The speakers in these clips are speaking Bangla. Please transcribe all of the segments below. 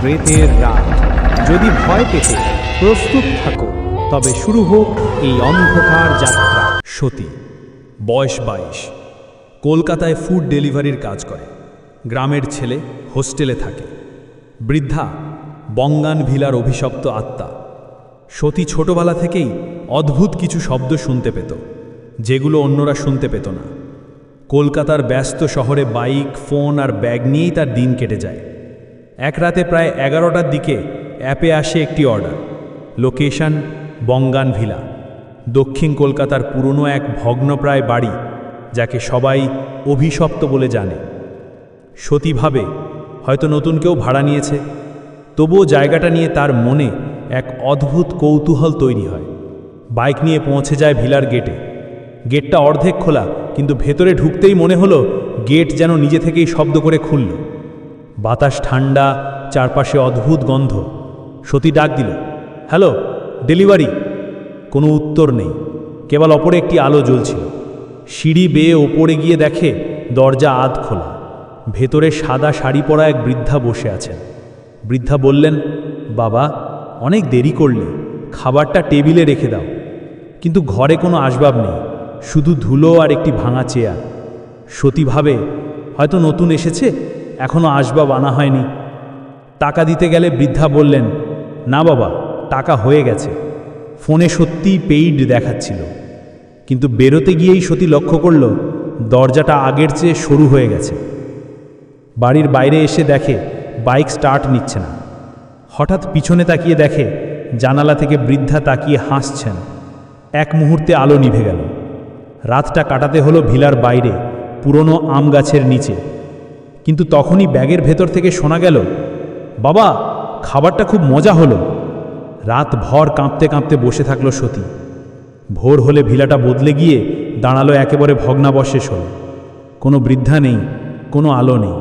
প্রেতের রাত। যদি ভয় পেতে প্রস্তুত থাকো, তবে শুরু হোক এই অন্ধকার যাত্রা। সতী, বয়স বাইশ। কলকাতায় ফুড ডেলিভারির কাজ করে। গ্রামের ছেলে হোস্টেলে থাকে। বৃদ্ধা, বঙ্গান ভিলার অভিশপ্ত আত্মা। সতী ছোটবেলা থেকেই অদ্ভুত কিছু শব্দ শুনতে পেত, যেগুলো অন্যরা শুনতে পেত না। কলকাতার ব্যস্ত শহরে বাইক, ফোন আর ব্যাগ নিয়েই তার দিন কেটে যায়। এক রাতে প্রায় এগারোটার দিকে অ্যাপে আসে একটি অর্ডার। লোকেশন বঙ্গান ভিলা দক্ষিণ কলকাতার পুরনো এক ভগ্নপ্রায় বাড়ি, যাকে সবাই অভিশপ্ত বলে জানে। সতীভাবে হয়তো নতুন কেউ ভাড়া নিয়েছে। তবুও জায়গাটা নিয়ে তার মনে এক অদ্ভুত কৌতূহল তৈরি হয়। বাইক নিয়ে পৌঁছে যায় ভিলার গেটে। গেটটা অর্ধেক খোলা, কিন্তু ভেতরে ঢুকতেই মনে হলো গেট যেন নিজে থেকেই শব্দ করে খুলল। বাতাস ঠান্ডা চারপাশে অদ্ভুত গন্ধ। সতী ডাক দিল, হ্যালো, ডেলিভারি। কোনো উত্তর নেই। কেবল অপরে একটি আলো জ্বলছিল। সিঁড়ি বেয়ে ওপরে গিয়ে দেখে দরজা আধ খোলা। ভেতরে সাদা শাড়ি পরা এক বৃদ্ধা বসে আছেন। বৃদ্ধা বললেন, বাবা, অনেক দেরি করলে। খাবারটা টেবিলে রেখে দাও। কিন্তু ঘরে কোনো আসবাব নেই। শুধু ধুলো আর একটি ভাঙা চেয়ার। সতীভাবে হয়তো নতুন এসেছে? এখনও আসবাব আনা হয়নি। টাকা দিতে গেলে বৃদ্ধা বললেন, না বাবা, টাকা হয়ে গেছে। ফোনে সত্যিই পেইড দেখাচ্ছিল। কিন্তু বেরোতে গিয়েই সতী লক্ষ্য করল, দরজাটা আগের চেয়ে সরু হয়ে গেছে। বাড়ির বাইরে এসে দেখে বাইক স্টার্ট নিচ্ছে না। হঠাৎ পিছনে তাকিয়ে দেখে জানালা থেকে বৃদ্ধা তাকিয়ে হাসছেন। এক মুহূর্তে আলো নিভে গেল। রাতটা কাটাতে হলো ভিলার বাইরে, পুরনো আম গাছের নিচে। কিন্তু তখনই ব্যাগের ভেতর থেকে শোনা গেল, বাবা, খাবারটা খুব মজা হলো। রাত ভর কাঁপতে কাঁপতে বসে থাকল সতী। ভোর হলে ভিলাটা বদলে গিয়ে দাঁড়াল একেবারে ভগ্নাবশেষ হল কোনো বৃদ্ধা নেই, কোনো আলো নেই।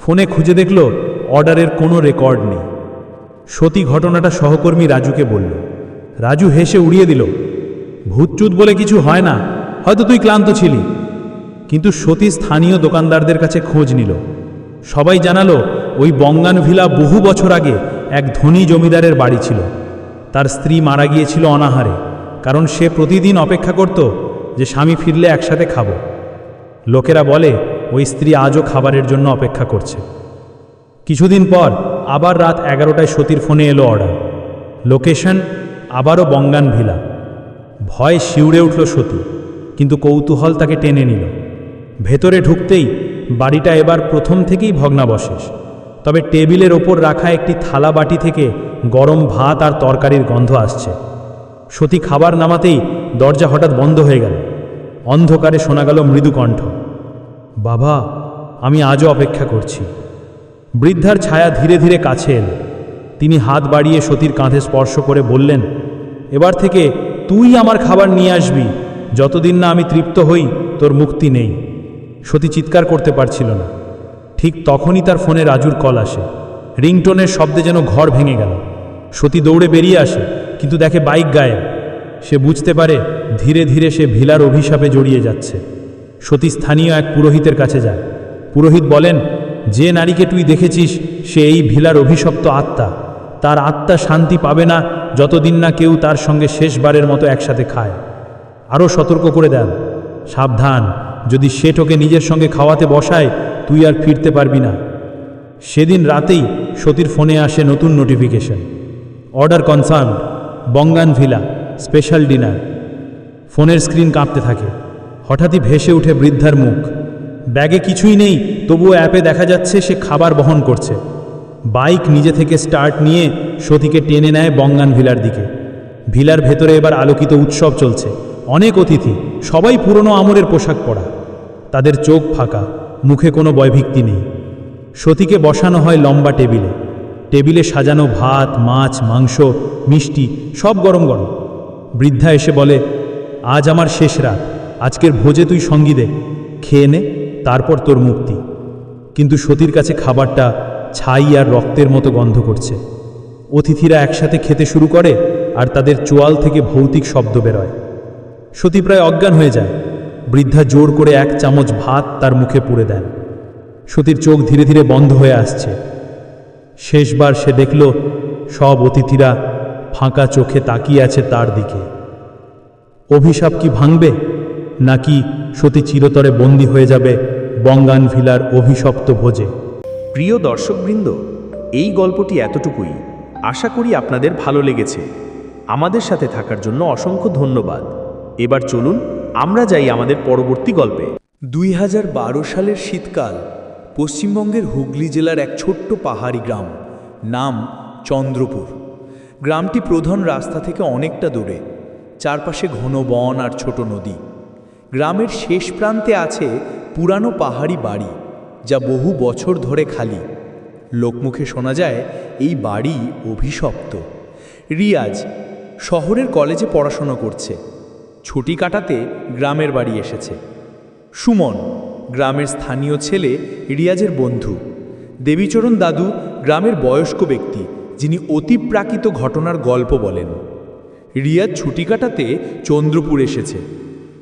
ফোনে খুঁজে দেখল অর্ডারের কোনো রেকর্ড নেই। সতী ঘটনাটা সহকর্মী রাজুকে বলল। রাজু হেসে উড়িয়ে দিল, ভূতচুত বলে কিছু হয় না, হয়তো তুই ক্লান্ত ছিলি। কিন্তু সতী স্থানীয় দোকানদারদের কাছে খোঁজ নিল। সবাই জানালো, ওই বঙ্গান ভিলা বহু বছর আগে এক ধনী জমিদারের বাড়ি ছিল। তার স্ত্রী মারা গিয়েছিল অনাহারে, কারণ সে প্রতিদিন অপেক্ষা করত যে স্বামী ফিরলে একসাথে খাব। লোকেরা বলে, ওই স্ত্রী আজও খাবারের জন্য অপেক্ষা করছে। কিছুদিন পর আবার রাত এগারোটায় সতীর ফোনে এলো অর্ডার। লোকেশন, আবারও বঙ্গান ভিলা ভয় শিউড়ে উঠল সতী, কিন্তু কৌতূহল তাকে টেনে নিল। ভেতরে ঢুকতেই বাড়িটা এবার প্রথম থেকেই ভগ্নাবশেষ। তবে টেবিলের ওপর রাখা একটি থালা বাটি থেকে গরম ভাত আর তরকারির গন্ধ আসছে। সতী খাবার নামাতেই দরজা হঠাৎ বন্ধ হয়ে গেল। অন্ধকারে শোনা গেল মৃদুকণ্ঠ বাবা, আমি আজও অপেক্ষা করছি। বৃদ্ধার ছায়া ধীরে ধীরে কাছে এল। তিনি হাত বাড়িয়ে সতীর কাঁধে স্পর্শ করে বললেন, এবার থেকে তুই আমার খাবার নিয়ে আসবি। যতদিন না আমি তৃপ্ত হই, তোর মুক্তি নেই। সতী চিৎকার করতে পারছিল না। ঠিক তখনই তার ফোনে রাজুর কল আসে। রিংটোনের শব্দে যেন ঘর ভেঙে গেল। সতী দৌড়ে বেরিয়ে আসে, কিন্তু দেখে বাইক গায়েব। সে বুঝতে পারে ধীরে ধীরে সে ভিলার অভিশাপে জড়িয়ে যাচ্ছে। সতী স্থানীয় এক পুরোহিতের কাছে যায়। পুরোহিত বলেন, যে নারীকে তুই দেখেছিস, সে এই ভিলার অভিশপ্ত আত্মা। তার আত্মা শান্তি পাবে না যতদিন না কেউ তার সঙ্গে শেষবারের মতো একসাথে খায়। আরও সতর্ক করে দেন, সাবধান যদি সে তোকে নিজের সঙ্গে খাওয়াতে বসায়, তুই আর ফিরতে পারবি না। সেদিন রাতেই সতীর ফোনে আসে নতুন নোটিফিকেশন অর্ডার কনসার্ন বঙ্গান ভিলা। স্পেশাল ডিনার ফোনের স্ক্রিন কাঁপতে থাকে। হঠাৎই ভেসে উঠে বৃদ্ধার মুখ। ব্যাগে কিছুই নেই, তবুও অ্যাপে দেখা যাচ্ছে সে খাবার বহন করছে। বাইক নিজে থেকে স্টার্ট নিয়ে সতীকে টেনে নেয় বঙ্গান ভিলার দিকে। ভিলার ভেতরে এবার আলোকিত উৎসব চলছে। অনেক অতিথি, সবাই পুরনো আমরের পোশাক পরা। তাদের চোখ ফাঁকা, মুখে কোনো বয়ভিক্তি নেই। সতীকে বসানো হয় লম্বা টেবিলে। টেবিলে সাজানো ভাত, মাছ, মাংস, মিষ্টি, সব গরম গরম। বৃদ্ধা এসে বলে, আজ আমার শেষ রাত, আজকের ভোজে তুই সঙ্গী দে, খেয়ে নে, তারপর তোর মুক্তি। কিন্তু সতীর কাছে খাবারটা ছাই আর রক্তের মতো গন্ধ করছে। অতিথিরা একসাথে খেতে শুরু করে আর তাদের চোয়াল থেকে ভৌতিক শব্দ বেরোয়। সতী প্রায় অজ্ঞান হয়ে যায়। বৃদ্ধা জোর করে এক চামচ ভাত তার মুখে পুড়ে দেন। সতীর চোখ ধীরে ধীরে বন্ধ হয়ে আসছে। শেষবার সে দেখল, সব অতিথিরা ফাঁকা চোখে তাকিয়ে আছে তার দিকে। অভিশাপ কি ভাঙবে, নাকি সতী চিরতরে বন্দী হয়ে যাবে বঙ্গান ভিলার অভিশপ্ত ভোজে? প্রিয় দর্শকবৃন্দ, এই গল্পটি এতটুকুই। আশা করি আপনাদের ভালো লেগেছে। আমাদের সাথে থাকার জন্য অসংখ্য ধন্যবাদ। এবার চলুন আমরা যাই আমাদের পরবর্তী গল্পে। দুই হাজার বারো সালের শীতকাল পশ্চিমবঙ্গের হুগলি জেলার এক ছোট্ট পাহাড়ি গ্রাম, নাম চন্দ্রপুর। গ্রামটি প্রধান রাস্তা থেকে অনেকটা দূরে, চারপাশে ঘন বন আর ছোট নদী। গ্রামের শেষ প্রান্তে আছে পুরানো পাহাড়ি বাড়ি, যা বহু বছর ধরে খালি। লোকমুখে শোনা যায়, এই বাড়ি অভিশপ্ত। রিয়াজ শহরের কলেজে পড়াশোনা করছে। ছুটি কাটাতে গ্রামের বাড়ি এসেছে। সুমন, গ্রামের স্থানীয় ছেলে রিয়াজের বন্ধু। দেবীচরণ দাদু গ্রামের বয়স্ক ব্যক্তি, যিনি অতিপ্রাকৃত ঘটনার গল্প বলেন। রিয়াজ ছুটি কাটাতে চন্দ্রপুর এসেছে।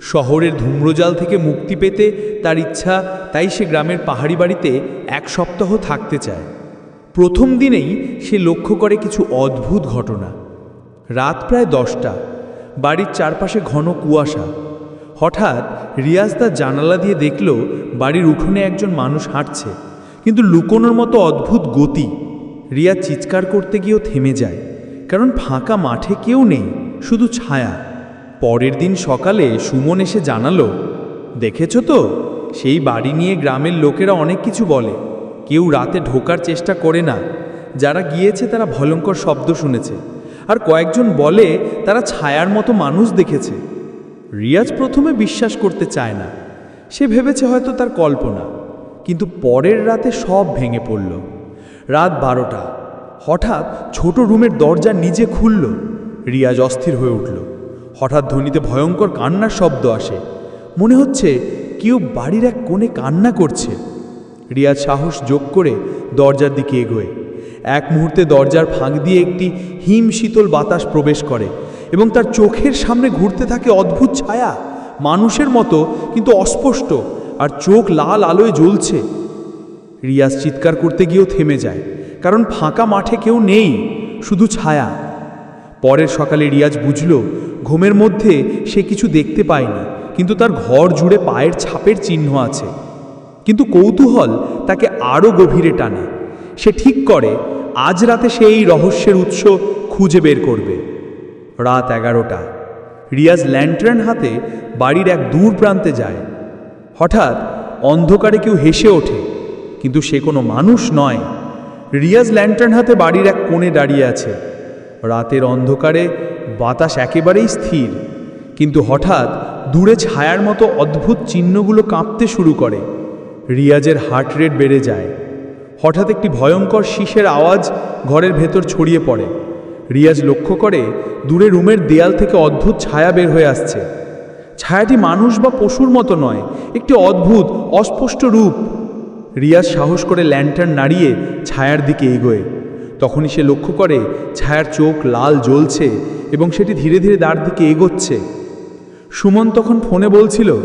শহরের ধূম্রজাল থেকে মুক্তি পেতে তার ইচ্ছা, তাই সে গ্রামের পাহাড়ি বাড়িতে এক সপ্তাহ থাকতে চায়। প্রথম দিনেই সে লক্ষ্য করে কিছু অদ্ভুত ঘটনা। রাত প্রায় দশটা। বাড়ির চারপাশে ঘন কুয়াশা। হঠাৎ রিয়াজ তার জানালা দিয়ে দেখল বাড়ির উঠোনে একজন মানুষ হাঁটছে, কিন্তু লুকোনোর মতো অদ্ভুত গতি। রিয়া চিৎকার করতে গিয়েও থেমে যায়, কারণ ফাঁকা মাঠে কেউ নেই, শুধু ছায়া। পরের দিন সকালে সুমন এসে জানালো, দেখেছ তো, সেই বাড়ি নিয়ে গ্রামের লোকেরা অনেক কিছু বলে। কেউ রাতে ঢোকার চেষ্টা করে না। যারা গিয়েছে তারা ভয়ঙ্কর শব্দ শুনেছে। আর কয়েকজন বলে, তারা ছায়ার মতো মানুষ দেখেছে। রিয়াজ প্রথমে বিশ্বাস করতে চায় না। সে ভেবেছে হয়তো তার কল্পনা। কিন্তু পরের রাতে সব ভেঙে পড়ল। রাত বারোটা। হঠাৎ ছোট রুমের দরজা নিজে খুলল। রিয়াজ অস্থির হয়ে উঠল। হঠাৎ ধ্বনিতে ভয়ঙ্কর কান্নার শব্দ আসে। মনে হচ্ছে কেউ বাড়ির এক কোণে কান্না করছে। রিয়াজ সাহস যোগ করে দরজার দিকে এগোয়। এক মুহূর্তে দরজার ফাঁক দিয়ে একটি হিম শীতল বাতাস প্রবেশ করে এবং তার চোখের সামনে ঘুরতে থাকে অদ্ভুত ছায়া। মানুষের মতো, কিন্তু অস্পষ্ট আর চোখ লাল আলোয় জ্বলছে। রিয়াজ চিৎকার করতে গিয়েও থেমে যায়, কারণ ফাঁকা মাঠে কেউ নেই, শুধু ছায়া। পরের সকালে রিয়াজ বুঝল, ঘুমের মধ্যে সে কিছু দেখতে পায়নি, কিন্তু তার ঘর জুড়ে পায়ের ছাপের চিহ্ন আছে। কিন্তু কৌতূহল তাকে আরও গভীরে টানে। সে ঠিক করে আজ রাতে সে এই রহস্যের উৎস খুঁজে বের করবে। রাত এগারোটা। রিয়াজ ল্যান্ট্রেন হাতে বাড়ির এক দূর প্রান্তে যায়। হঠাৎ অন্ধকারে কেউ হেসে ওঠে, কিন্তু সে কোনো মানুষ নয়। রিয়াজ ল্যান্টার্ন হাতে বাড়ির এক কোণে দাঁড়িয়ে আছে। রাতের অন্ধকারে বাতাস একেবারেই স্থির, কিন্তু হঠাৎ দূরে ছায়ার মতো অদ্ভুত চিহ্নগুলো কাঁপতে শুরু করে। রিয়াজের হার্ট রেট বেড়ে যায়। হঠাৎ একটি ভয়ঙ্কর শীষের আওয়াজ ঘরের ভেতর ছড়িয়ে পড়ে। রিয়াজ লক্ষ্য করে দূরে রুমের দেয়াল থেকে অদ্ভুত ছায়া বের হয়ে আসছে। ছায়াটি মানুষ বা পশুর মতো নয়, একটি অদ্ভুত, অস্পষ্ট রূপ। রিয়াজ সাহস করে ল্যান্টার্ন নাড়িয়ে ছায়ার দিকে এগোয়। তখনই সে লক্ষ্য করে ছায়ার চোখ লাল জ্বলছে এবং সেটি ধীরে ধীরে দাঁড় দিকে এগোচ্ছে। সুমন তখন ফোনে বলছিল,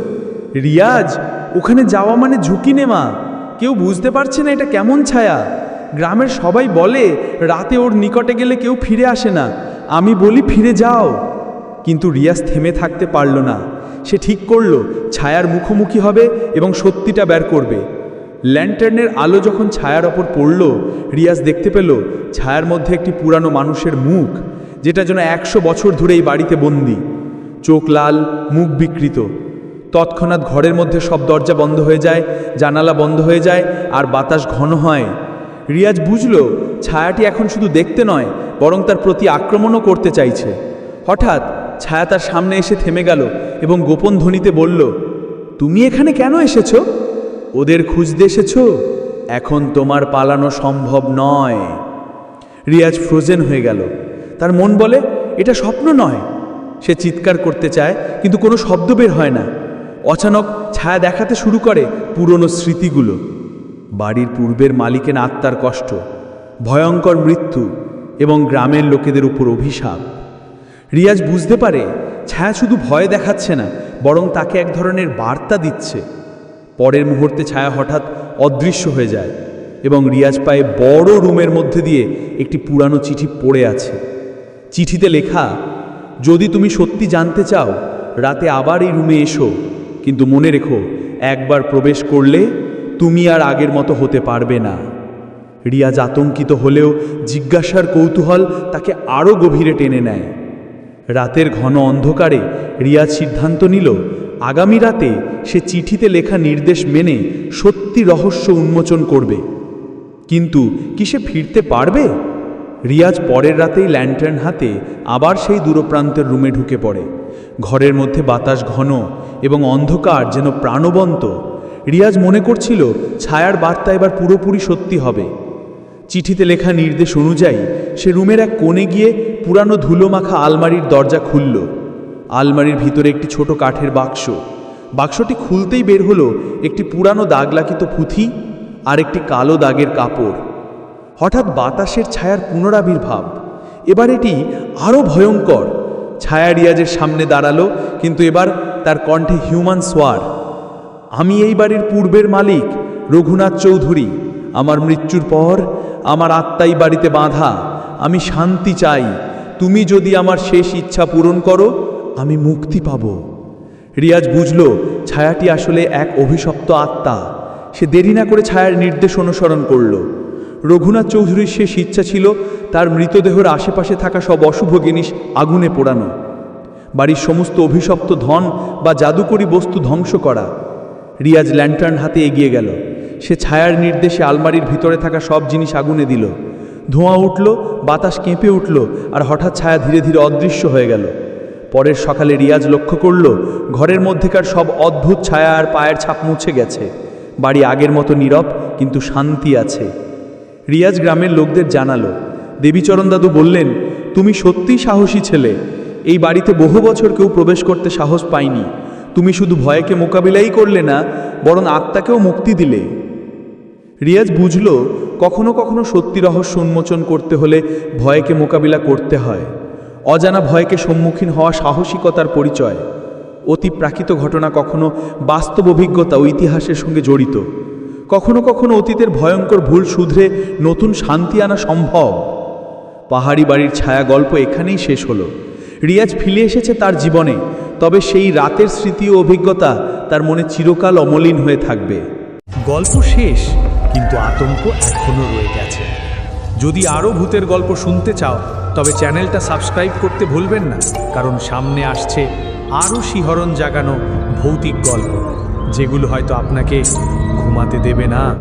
রিয়াজ, ওখানে যাওয়া মানে ঝুঁকি নেমা কেউ বুঝতে পারছে না এটা কেমন ছায়া। গ্রামের সবাই বলে, রাতে ওর নিকটে গেলে কেউ ফিরে আসে না। আমি বলি, ফিরে যাও। কিন্তু রিয়াজ থেমে থাকতে পারল না। সে ঠিক করল, ছায়ার মুখোমুখি হবে এবং সত্যিটা বের করবে। ল্যান্টার্নের আলো যখন ছায়ার ওপর পড়ল, রিয়াজ দেখতে পেল, ছায়ার মধ্যে একটি পুরানো মানুষের মুখ, যেটা যেন একশো বছর ধরে এই বাড়িতে বন্দি। চোখ লাল, মুখ বিকৃত। তৎক্ষণাৎ ঘরের মধ্যে সব দরজা বন্ধ হয়ে যায়, জানালা বন্ধ হয়ে যায় আর বাতাস ঘন হয়। রিয়াজ বুঝল, ছায়াটি এখন শুধু দেখতে নয়, বরং তার প্রতি আক্রমণও করতে চাইছে। হঠাৎ ছায়া তার সামনে এসে থেমে গেল এবং গোপন ধ্বনিতে বলল, তুমি এখানে কেন এসেছ? ওদের খুঁজতে এসেছ? এখন তোমার পালানো সম্ভব নয়। রিয়াজ ফ্রোজেন হয়ে গেল। তার মন বলে, এটা স্বপ্ন নয়। সে চিৎকার করতে চায়, কিন্তু কোনো শব্দ বের হয় না। অচানক ছায়া দেখাতে শুরু করে পুরনো স্মৃতিগুলো। বাড়ির পূর্বের মালিকের আত্মার কষ্ট, ভয়ঙ্কর মৃত্যু এবং গ্রামের লোকেদের উপর অভিশাপ। রিয়াজ বুঝতে পারে ছায়া শুধু ভয় দেখাচ্ছে না, বরং তাকে এক ধরনের বার্তা দিচ্ছে। পরের মুহূর্তে ছায়া হঠাৎ অদৃশ্য হয়ে যায় এবং রিয়াজ পায়ে বড় রুমের মধ্যে দিয়ে একটি পুরানো চিঠি পড়ে আছে। চিঠিতে লেখা, যদি তুমি সত্যি জানতে চাও, রাতে আবার এই রুমে এসো। কিন্তু মনে রেখো, একবার প্রবেশ করলে তুমি আর আগের মতো হতে পারবে না। রিয়াজ আতঙ্কিত হলেও জিজ্ঞাসার কৌতূহল তাকে আরও গভীরে টেনে নেয়। রাতের ঘন অন্ধকারে রিয়াজ সিদ্ধান্ত নিল, আগামী রাতে সে চিঠিতে লেখা নির্দেশ মেনে সত্যি রহস্য উন্মোচন করবে। কিন্তু কি সে ফিরতে পারবে? রিয়াজ পরের রাতেই ল্যান্টার্ন হাতে আবার সেই দূরপ্রান্তের রুমে ঢুকে পড়ে। ঘরের মধ্যে বাতাস ঘন এবং অন্ধকার যেন প্রাণবন্ত। রিয়াজ মনে করছিল ছায়ার বার্তা এবার পুরোপুরি সত্যি হবে। চিঠিতে লেখা নির্দেশ অনুযায়ী সে রুমের এক কোণে গিয়ে পুরানো ধুলো মাখা আলমারির দরজা খুলল। আলমারির ভিতরে একটি ছোট কাঠের বাক্স। বাক্সটি খুলতেই বের হলো একটি পুরানো দাগ লাখিত পুঁথি আর একটি কালো দাগের কাপড়। হঠাৎ বাতাসের ছায়ার পুনরাবির্ভাব। এবার এটি আরও ভয়ঙ্কর। ছায়া রিয়াজের সামনে দাঁড়াল, কিন্তু এবার তার কণ্ঠে হিউম্যান সোয়ার আমি এই বাড়ির পূর্বের মালিক, রঘুনাথ চৌধুরী। আমার মৃত্যুর পর আমার আত্মাই বাড়িতে বাঁধা। আমি শান্তি চাই। তুমি যদি আমার শেষ ইচ্ছা পূরণ করো, আমি মুক্তি পাব। রিয়াজ বুঝল, ছায়াটি আসলে এক অভিশপ্ত আত্মা। সে দেরি না করে ছায়ার নির্দেশ অনুসরণ করল। রঘুনাথ চৌধুরীর শেষ ইচ্ছা ছিল তার মৃতদেহের আশেপাশে থাকা সব অশুভ জিনিস আগুনে পোড়ানো। বাড়ির সমস্ত অভিশপ্ত ধন বা জাদুকরী বস্তু ধ্বংস করা। রিয়াজ ল্যান্টার্ন হাতে এগিয়ে গেল। সে ছায়ার নির্দেশে আলমারির ভিতরে থাকা সব জিনিস আগুনে দিল। ধোঁয়া উঠল, বাতাস কেঁপে উঠল আর হঠাৎ ছায়া ধীরে ধীরে অদৃশ্য হয়ে গেল। পরের সকালে রিয়াজ লক্ষ্য করল, ঘরের মধ্যেকার সব অদ্ভুত ছায়া আর পায়ের ছাপ মুছে গেছে। বাড়ি আগের মতো নীরব, কিন্তু শান্তি আছে। রিয়াজ গ্রামের লোকদের জানালো। দেবীচরণ দাদু বললেন, তুমি সত্যিই সাহসী ছেলে। এই বাড়িতে বহু বছর কেউ প্রবেশ করতে সাহস পায়নি। তুমি শুধু ভয়কে মোকাবিলাই করলে না, বরং আত্মাকেও মুক্তি দিলে। রিয়াজ বুঝল, কখনো কখনো সত্যি রহস্য উন্মোচন করতে হলে ভয়কে মোকাবিলা করতে হয়। অজানা ভয়কে সম্মুখীন হওয়া সাহসিকতার পরিচয়। অতি প্রাকৃত ঘটনা কখনো বাস্তব অভিজ্ঞতা ও ইতিহাসের সঙ্গে জড়িত। কখনো কখনো অতীতের ভয়ঙ্কর ভুল শুধরে নতুন শান্তি আনা সম্ভব। পাহাড়ি বাড়ির ছায়া গল্প এখানেই শেষ হলো। রিয়াজ ফিরে এসেছে তার জীবনে, তবে সেই রাতের স্মৃতি ও অভিজ্ঞতা তার মনে চিরকাল অমলিন হয়ে থাকবে। গল্প শেষ, কিন্তু আতঙ্ক এখনও রয়ে গেছে। যদি আরও ভূতের গল্প শুনতে চাও, তবে চ্যানেলটা সাবস্ক্রাইব করতে ভুলবেন না, কারণ সামনে আসছে আরও শিহরণ জাগানো ভৌতিক গল্প, যেগুলো হয়তো আপনাকে ঘুমাতে দেবে না।